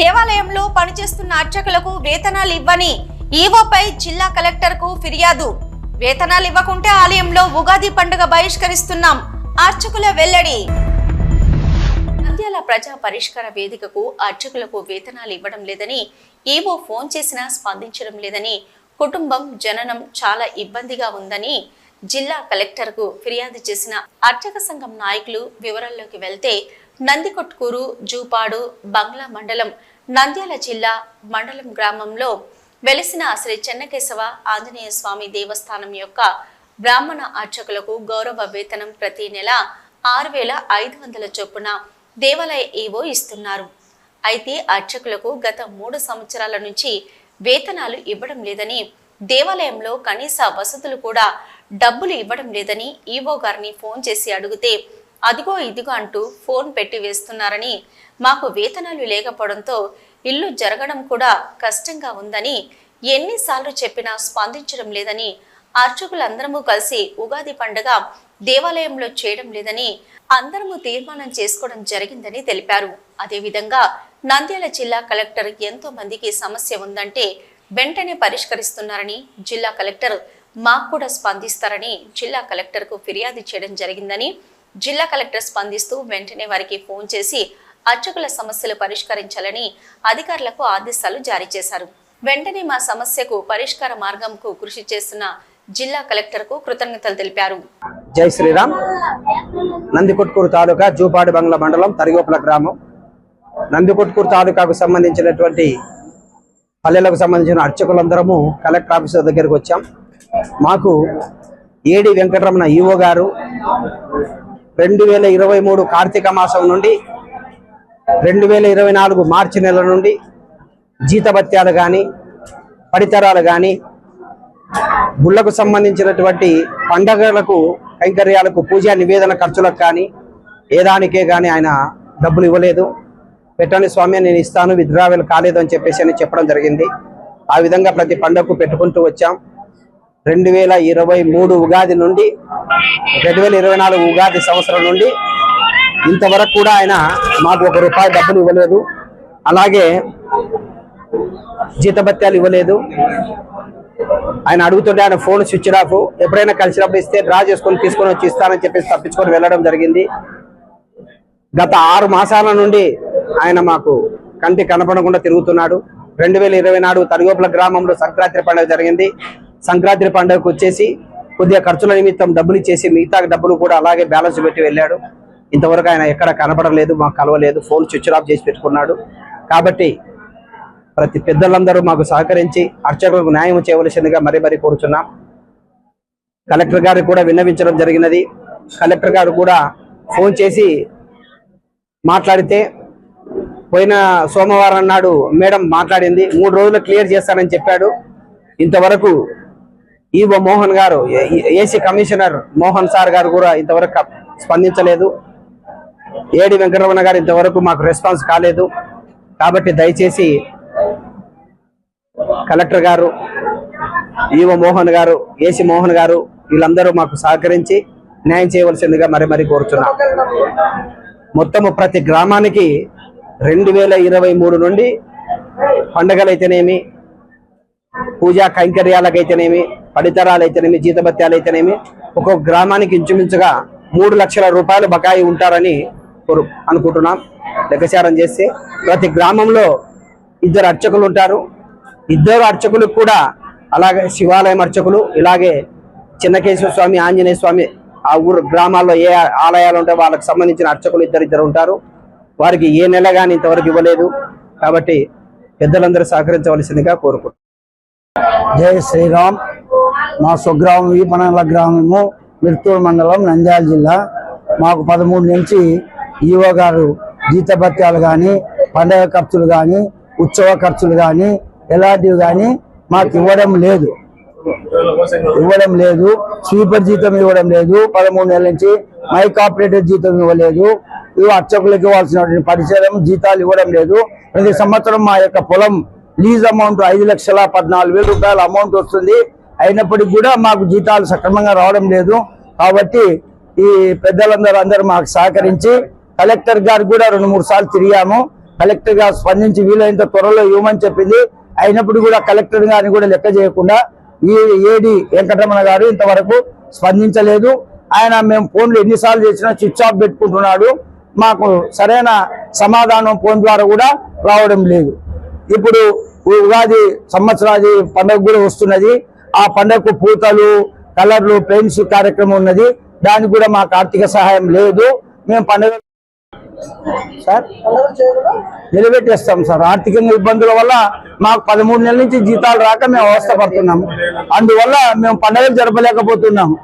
దేవాలయంలో పనిచేస్తున్న అర్చకులకు వేతనాలు ఇవ్వని ఈవోపై జిల్లా కలెక్టర్కు ఫిర్యాదు. వేతనాలు ఇవ్వకుంటే ఆలయంలో ఉగాది పండుగ బహిష్కరిస్తున్నాం. అర్చకుల వెల్లడి. నంద్యాల ప్రజా పరిష్కార వేదికకు అర్చకులకు వేతనాలు ఇవ్వడం లేదని ఈవో ఫోన్ చేసినా స్పందించడం లేదని కుటుంబం జననం చాలా ఇబ్బందిగా ఉందని జిల్లా కలెక్టర్కు ఫిర్యాదు చేసిన అర్చక సంఘం నాయకులు వివరాల్లోకి వెళ్తే నందికొట్కూరు జూపాడు బంగ్లా మండలం నంద్యాల జిల్లా మండలం గ్రామంలో వెలిసిన శ్రీ చెన్నకేశవ ఆంజనేయ స్వామి దేవస్థానం యొక్క బ్రాహ్మణ అర్చకులకు గౌరవ వేతనం ప్రతి నెల ఆరు వేల ఐదు వందల చొప్పున దేవాలయ ఏవో ఇస్తున్నారు. అయితే అర్చకులకు గత మూడు సంవత్సరాల నుంచి వేతనాలు ఇవ్వడం లేదని దేవాలయంలో కనీస వసతులు కూడా డబ్బులు ఇవ్వడం లేదని ఈవో గారిని ఫోన్ చేసి అడిగితే అదిగో ఇదిగో అంటూ ఫోన్ పెట్టి వేస్తున్నారని మాకు వేతనాలు లేకపోవడంతో ఇల్లు జరగడం కూడా కష్టంగా ఉందని ఎన్నిసార్లు చెప్పినా స్పందించడం లేదని అర్చకులందరము కలిసి ఉగాది పండుగ దేవాలయంలో చేయడం లేదని అందరము తీర్మానం చేసుకోవడం జరిగిందని తెలిపారు. అదేవిధంగా నంద్యాల జిల్లా కలెక్టర్ ఎంతో మందికి సమస్య ఉందంటే వెంటనే పరిష్కరిస్తున్నారని జిల్లా కలెక్టర్ మాకు కూడా స్పందిస్తారని జిల్లా కలెక్టర్కు ఫిర్యాదు చేయడం జరిగిందని జిల్లా కలెక్టర్ స్పందిస్తూ వెంటనే వారికి ఫోన్ చేసి అర్చకుల సమస్యలు పరిష్కరించాలని అధికారులకు ఆదేశాలు జారీ చేశారు. వెంటనే మా సమస్యకు పరిష్కార మార్గంకు కృషి చేస్తున్న జిల్లా కలెక్టర్కు కృతజ్ఞతలు తెలిపారు. జై శ్రీరామ్. నందికొట్కూరు తాలూకా జూపాడు బంగ్లా మండలం తరిగోపుల గ్రామం. నందికొట్కూరు తాలూకాకు సంబంధించినటువంటి పల్లెలకు సంబంధించిన అర్చకులందరము కలెక్టర్ ఆఫీసర్ దగ్గరికి వచ్చాం. మాకు ఏడి వెంకటరమణ ఈఓ గారు రెండు వేల ఇరవై మూడు కార్తీక మాసం నుండి రెండు వేల ఇరవై నాలుగు మార్చి నెల నుండి జీతభత్యాలు కానీ పడితరాలు కానీ గుళ్ళకు సంబంధించినటువంటి పండగలకు కైంకర్యాలకు పూజా నివేదన ఖర్చులకు కానీ ఏదానికే కానీ ఆయన డబ్బులు ఇవ్వలేదు. పెట్టండి స్వామి నేను ఇస్తాను విద్రావేలు కాలేదు అని చెప్పేసి అని చెప్పడం జరిగింది. ఆ విధంగా ప్రతి పండగకు పెట్టుకుంటూ వచ్చాం. రెండు వేల ఇరవై మూడు ఉగాది నుండి రెండు వేల ఇరవై నాలుగు ఉగాది సంవత్సరం నుండి ఇంతవరకు కూడా ఆయన మాకు ఒక రూపాయి డబ్బులు ఇవ్వలేదు. అలాగే జీతభత్యాలు ఇవ్వలేదు. ఆయన అడుగుతుంటే ఆయన ఫోన్ స్విచ్ ఆఫ్. ఎప్పుడైనా కలిసినప్పుడు ఇస్తే డ్రా చేసుకొని తీసుకొని వచ్చి ఇస్తానని చెప్పేసి తప్పించుకొని వెళ్ళడం జరిగింది. గత ఆరు మాసాల నుండి ఆయన మాకు కంటి కనపడకుండా తిరుగుతున్నాడు. రెండు వేల ఇరవై నాలుగు తరిగోపుల గ్రామంలో సంక్రాంతి పండుగ జరిగింది. సంక్రాంతి పండుగకు వచ్చేసి కొద్దిగా ఖర్చుల నిమిత్తం డబ్బులు ఇచ్చేసి మిగతా డబ్బులు కూడా అలాగే బ్యాలెన్స్ పెట్టి వెళ్ళాడు. ఇంతవరకు ఆయన ఎక్కడ కనపడలేదు మాకు కలవలేదు ఫోన్ స్విచ్ ఆఫ్ చేసి పెట్టుకున్నాడు. కాబట్టి ప్రతి పెద్దలందరూ మాకు సహకరించి అర్చకులకు న్యాయం చేయవలసిందిగా మరీ మరీ కోరుచున్నాం. కలెక్టర్ గారు కూడా విన్నవించడం జరిగినది. కలెక్టర్ గారు కూడా ఫోన్ చేసి మాట్లాడితే పోయిన సోమవారం నాడు మేడం మాట్లాడింది మూడు రోజులు క్లియర్ చేస్తానని చెప్పాడు. ఇంతవరకు ఈవో మోహన్ గారు ఏసీ కమిషనర్ మోహన్ సార్ గారు కూడా ఇంతవరకు స్పందించలేదు. ఏడి వెంకటరమణ గారు ఇంతవరకు మాకు రెస్పాన్స్ కాలేదు. కాబట్టి దయచేసి కలెక్టర్ గారు ఈవో మోహన్ గారు ఏసీ మోహన్ గారు వీళ్ళందరూ మాకు సహకరించి న్యాయం చేయవలసిందిగా మరి మరి కోరుచున్నాం. మొత్తము ప్రతి గ్రామానికి రెండు వేల ఇరవై మూడు నుండి పండగలైతేనేమి పూజా కైంకర్యాలకైతేనేమి పడితరాలైతేనేమి జీతభత్యాలు అయితేనేమి ఒక్కొక్క గ్రామానికి ఇంచుమించుగా మూడు లక్షల రూపాయలు బకాయి ఉంటారని కోరు- అనుకుంటున్నాం. లెక్కచారం చేస్తే ప్రతి గ్రామంలో ఇద్దరు అర్చకులు ఉంటారు. ఇద్దరు అర్చకులకు కూడా అలాగే శివాలయం అర్చకులు ఇలాగే చిన్నకేశ్వర స్వామి ఆంజనేయ స్వామి ఆ ఊరు గ్రామాల్లో ఏ ఆలయాలు ఉంటే వాళ్ళకి సంబంధించిన అర్చకులు ఇద్దరు ఇద్దరు ఉంటారు. వారికి ఏ నెల కానీ ఇంతవరకు ఇవ్వలేదు. కాబట్టి పెద్దలందరూ సహకరించవలసిందిగా కోరుకుంటున్నాను జై శ్రీరామ్. మా స్వగ్రామం వీపనల గ్రామము మిర్తూరు మండలం నంద్యాల జిల్లా. మాకు పదమూడు నుంచి ఈవో గారు జీతభత్యాలు కానీ పండగ ఖర్చులు కానీ ఉత్సవ ఖర్చులు కానీ ఎలాంటివి కానీ మాకు ఇవ్వడం లేదు. ఇవ్వడం లేదు. స్వీపర్ జీతం ఇవ్వడం లేదు. పదమూడు నెలల నుంచి మైక్ ఆపరేటర్ జీతం ఇవ్వలేదు. ఇవి అర్చకులకు ఇవ్వాల్సినటువంటి పరిచయం జీతాలు ఇవ్వడం లేదు. ప్రతి సంవత్సరం మా యొక్క పొలం లీజ్ అమౌంట్ ఐదు లక్షల పద్నాలుగు వేల రూపాయల అమౌంట్ వస్తుంది. అయినప్పటికీ కూడా మాకు జీతాలు సక్రమంగా రావడం లేదు. కాబట్టి ఈ పెద్దలందరూ అందరూ మాకు సహకరించి కలెక్టర్ గారికి కూడా రెండు మూడు సార్లు తిరిగాము. కలెక్టర్ గారు స్పందించి వీలైనంత త్వరలో ఇవ్వమని చెప్పింది. అయినప్పుడు కూడా కలెక్టర్ గారిని కూడా లెక్క చేయకుండా ఈ ఏడి వెంకటరమణ గారు ఇంతవరకు స్పందించలేదు. ఆయన మేము ఫోన్లు ఎన్నిసార్లు చేసినా స్విచ్ ఆఫ్ పెట్టుకుంటున్నాడు. మాకు సరైన సమాధానం ఫోన్ ద్వారా కూడా రావడం లేదు. ఇప్పుడు ఉగాది సంవత్సరాది పండుగ కూడా వస్తున్నది. ఆ పండుగకు పూతలు కలర్లు పెయింట్స్ కార్యక్రమం ఉన్నది. దానికి కూడా మాకు ఆర్థిక సహాయం లేదు. మేము పండుగ సార్? నిలబెట్టేస్తాం సార్. ఆర్థికంగా ఇబ్బందుల వల్ల మాకు పదమూడు నెలల నుంచి జీతాలు రాక మేము అవస్థ పడుతున్నాము అందువల్ల మేము పండుగలు జరపలేకపోతున్నాము